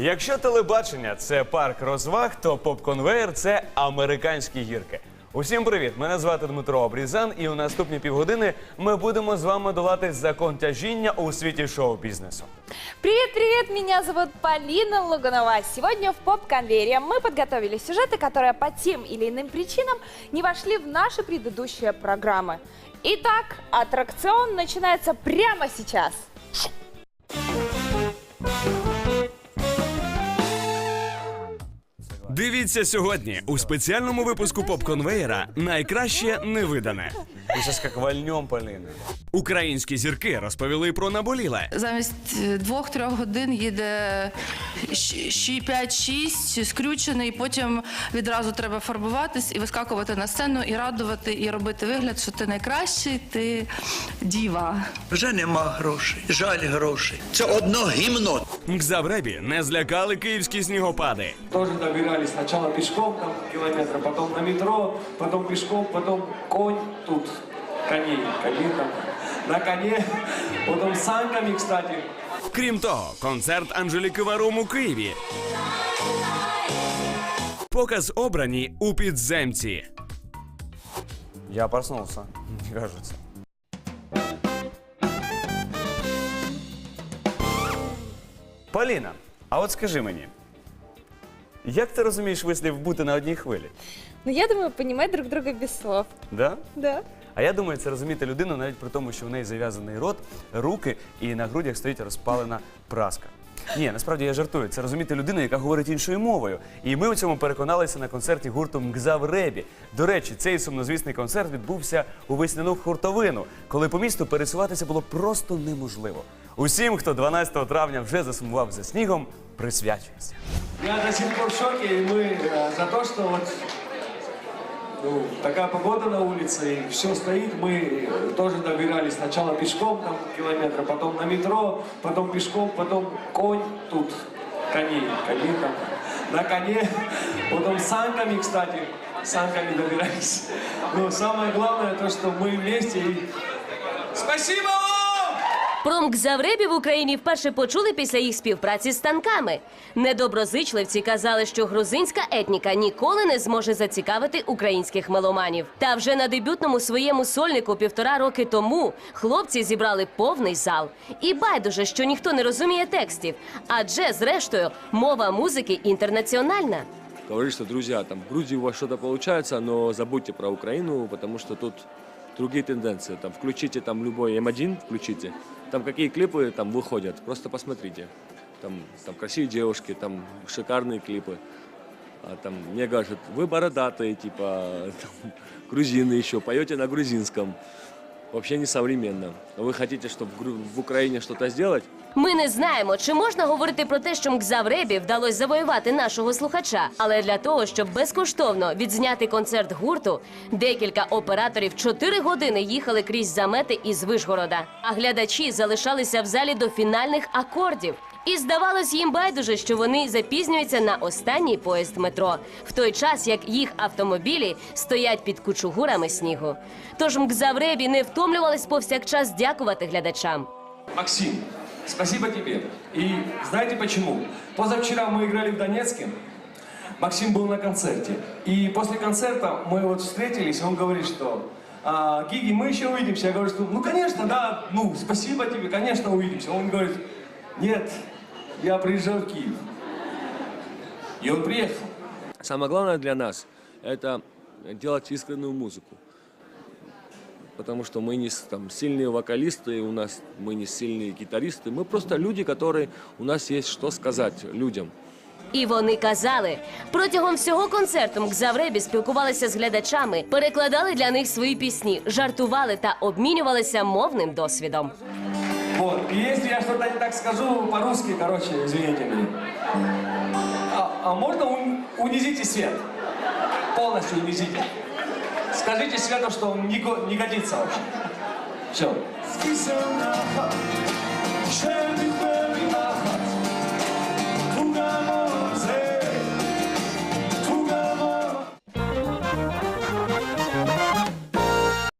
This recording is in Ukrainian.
Якщо телебачення це парк розваг, то поп-конвейер це американські гірки. Усім привіт! Мене звати Дмитро Обрізан, і у наступні півгодини ми будемо з вами долати закон тяжіння у світі шоу-бізнесу. Привет-привет, меня зовут Полина Луганова. Сегодня в поп-конвейере мы подготовили сюжеты, которые по тем или иным причинам не вошли в наши предыдущие программы. Итак, аттракцион начинается прямо сейчас. Дивіться сьогодні у спеціальному випуску поп-конвеєра найкраще невидане. Ви зараз як вальнем, Поліна. Українські зірки розповіли про наболіле. Замість двох-трьох годин їде 5-6 скрючений, потім відразу треба фарбуватись і вискакувати на сцену, і радувати, і робити вигляд, що ти найкращий, ти діва. Вже нема грошей, жаль грошей. Це одно гімно. Мгзавребі не злякали київські снігопади. Тоже добирались сначала пешком там километра, потом на метро, потом пешком, потом конь тут, коней, коней там, на коне, потом с санками, кстати. Крім того, концерт Анжеліки Варум у Києві. Показ обрані у підземці. Я проснулся, мне кажется. Поліна, а от скажи мені, як ти розумієш вислів бути на одній хвилі? Ну, я думаю, понимать друг друга без слов. Да? Да. А я думаю, це розуміти людину навіть при тому, що в неї зав'язаний рот, руки і на грудях стоїть розпалена праска. Ні, насправді я жартую. Це розуміти людину, яка говорить іншою мовою. І ми у цьому переконалися на концерті гурту Мгзав Ребі. До речі, цей сумнозвісний концерт відбувся у весняну хуртовину, коли по місту пересуватися було просто неможливо. Усім, хто 12 травня вже засумував за снігом, присвячується. Я до сих пор в шоке, и мы э, за то, что вот ну, такая погода на улице, и все стоит, мы э, тоже добирались сначала пешком там километра, потом на метро, потом пешком, потом конь тут, коней, коней там, на коне, потом санками, кстати, санками добирались. Но самое главное то, что мы вместе и спасибо вам! Про Мгзавребі в Україні вперше почули після їх співпраці з танками. Недоброзичливці казали, що грузинська етніка ніколи не зможе зацікавити українських меломанів. Та вже на дебютному своєму сольнику півтора роки тому хлопці зібрали повний зал. І байдуже, що ніхто не розуміє текстів, адже зрештою мова музики інтернаціональна. говорит, что, друзья, там, в Грузии у вас что-то получается, но забудьте про Украину, потому что тут другие тенденции. Там, включите там любой М1, включите, там какие клипы там выходят, просто посмотрите. Там, там красивые девушки, там шикарные клипы. А там мне говорят, вы бородатые, типа, там, грузины еще, поете на грузинском. Вообще не современно. Ви хотите, щоб в, Україні щось сделать? Ми не знаємо, чи можна говорити про те, що Мгзавребі вдалося завоювати нашого слухача. Але для того, щоб безкоштовно відзняти концерт гурту, декілька операторів чотири години їхали крізь замети із Вишгорода. А глядачі залишалися в залі до фінальних акордів. І здавалось їм байдуже, що вони запізнюються на останній поїзд метро, в той час як їх автомобілі стоять під кучугурами снігу. Тож Мгзавребі не втомлювались повсякчас дякувати глядачам. Максим, спасибо тебе. И знаете почему? Позавчера мы играли в Донецке. Максим был на концерте. И после концерта мы вот встретились, и он говорит, что «А, Гиги, мы еще увидимся. Я говорю, что ну конечно, да, ну спасибо тебе, конечно, увидимся. Он говорит, нет, я приезжаю в Киев. И он приехал. Самое главное для нас – это делать искреннюю музыку. Потому что мы не с- там, сильные вокалисты, у нас мы не сильные гитаристы. Мы просто люди, которые у нас есть что сказать людям. І вони казали протягом всього концерту Мгзавребі спілкувалися з глядачами, перекладали для них свої пісні, жартували та обмінювалися мовним досвідом. Вот. И если я что-то не так скажу по-русски, короче, извините меня. А, а можно ун- унизите свет? Полностью унизите. Скажите Свету, что он не, не годится вообще. Все.